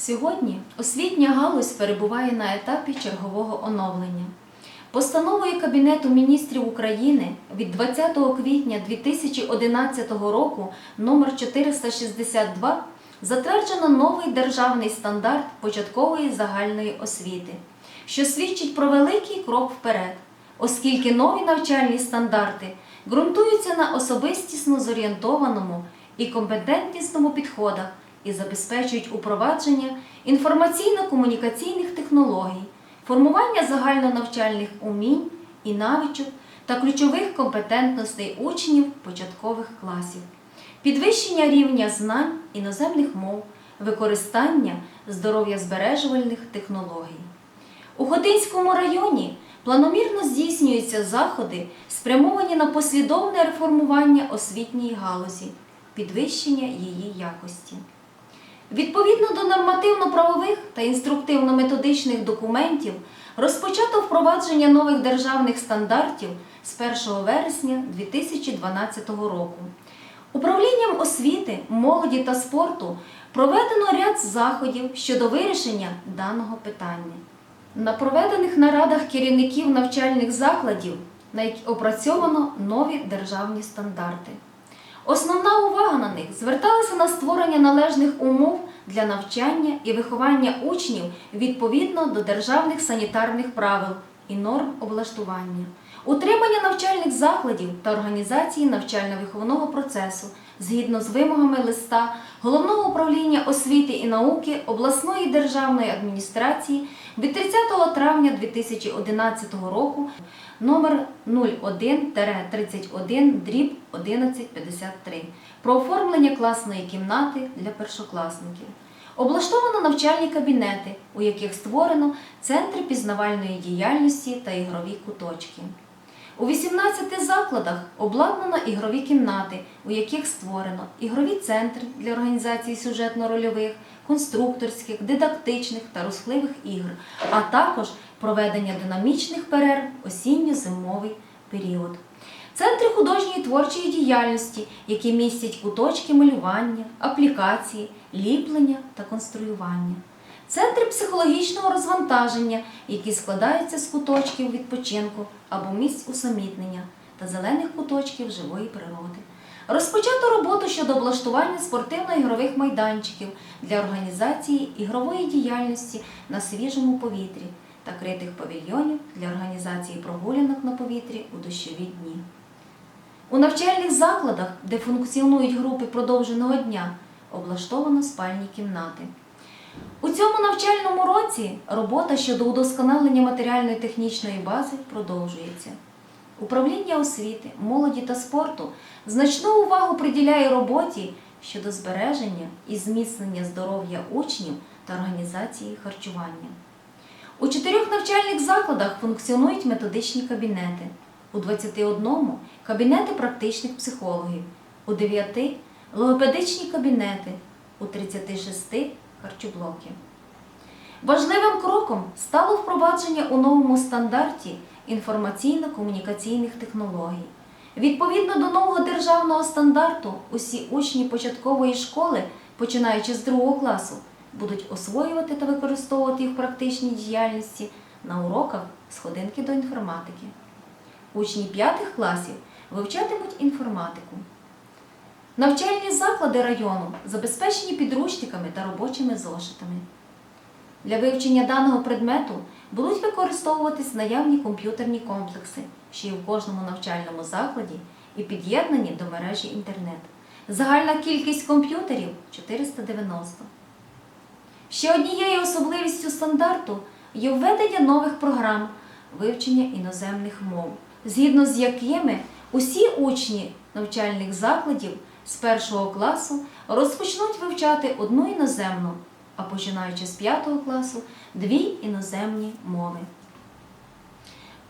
Сьогодні освітня галузь перебуває на етапі чергового оновлення. Постановою Кабінету міністрів України від 20 квітня 2011 року номер 462 затверджено новий державний стандарт початкової загальної освіти, що свідчить про великий крок вперед, оскільки нові навчальні стандарти ґрунтуються на особистісно зорієнтованому і компетентнісному підходах і забезпечують упровадження інформаційно-комунікаційних технологій, формування загальнонавчальних умінь і навичок та ключових компетентностей учнів початкових класів, підвищення рівня знань іноземних мов, використання здоров'язбережувальних технологій. У Хотинському районі планомірно здійснюються заходи, спрямовані на послідовне реформування освітньої галузі, підвищення її якості. Відповідно до нормативно-правових та інструктивно-методичних документів розпочато впровадження нових державних стандартів з 1 вересня 2012 року. Управлінням освіти, молоді та спорту проведено ряд заходів щодо вирішення даного питання. На проведених нарадах керівників навчальних закладів опрацьовано нові державні стандарти. Основна увага на них зверталася на створення належних умов для навчання і виховання учнів відповідно до державних санітарних правил і норм облаштування, утримання навчальних закладів та організації навчально-виховного процесу згідно з вимогами листа Головного управління освіти і науки обласної державної адміністрації від 30 травня 2011 року номер 01-31 дріб 1153 про оформлення класної кімнати для першокласників. Облаштовано навчальні кабінети, у яких створено центри пізнавальної діяльності та ігрові куточки. У 18 закладах обладнано ігрові кімнати, у яких створено ігрові центри для організації сюжетно-рольових, конструкторських, дидактичних та рухливих ігр, а також проведення динамічних перерв осінньо-зимовий період. Центри художньої творчої діяльності, які містять куточки малювання, аплікації, ліплення та конструювання. Центри психологічного розвантаження, які складаються з куточків відпочинку або місць усамітнення та зелених куточків живої природи. Розпочато роботу щодо облаштування спортивно-ігрових майданчиків для організації ігрової діяльності на свіжому повітрі та критих павільйонів для організації прогулянок на повітрі у дощові дні. У навчальних закладах, де функціонують групи продовженого дня, облаштовано спальні кімнати. У цьому навчальному році робота щодо удосконалення матеріально-технічної бази продовжується. Управління освіти, молоді та спорту значну увагу приділяє роботі щодо збереження і зміцнення здоров'я учнів та організації харчування. У чотирьох навчальних закладах функціонують методичні кабінети, у 21 кабінети практичних психологів, у 9 логопедичні кабінети, у 36 харчоблоки. Важливим кроком стало впровадження у новому стандарті інформаційно-комунікаційних технологій. Відповідно до нового державного стандарту, усі учні початкової школи, починаючи з другого класу, будуть освоювати та використовувати їх в практичній діяльності на уроках сходинки до інформатики. Учні п'ятих класів вивчатимуть інформатику. Навчальні заклади району забезпечені підручниками та робочими зошитами. Для вивчення даного предмету будуть використовуватись наявні комп'ютерні комплекси, що є в кожному навчальному закладі і під'єднані до мережі інтернет. Загальна кількість комп'ютерів 490. Ще однією особливістю стандарту є введення нових програм вивчення іноземних мов, згідно з якими усі учні навчальних закладів з першого класу розпочнуть вивчати одну іноземну, а починаючи з п'ятого класу дві іноземні мови.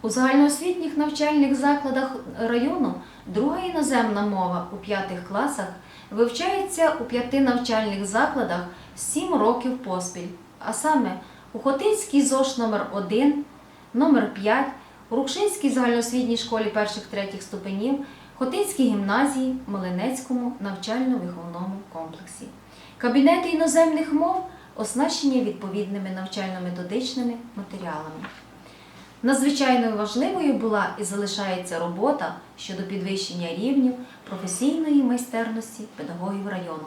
У загальноосвітніх навчальних закладах району друга іноземна мова у п'ятих класах вивчається у п'яти навчальних закладах 7 років поспіль, а саме у Хотинській ЗОШ номер 1 номер 5 у Рукшинській загальноосвітній школі перших-третіх ступенів, Хотинській гімназії, Малинецькому навчально-виховному комплексі. Кабінети іноземних мов оснащені відповідними навчально-методичними матеріалами. Надзвичайно важливою була і залишається робота щодо підвищення рівнів професійної майстерності педагогів району.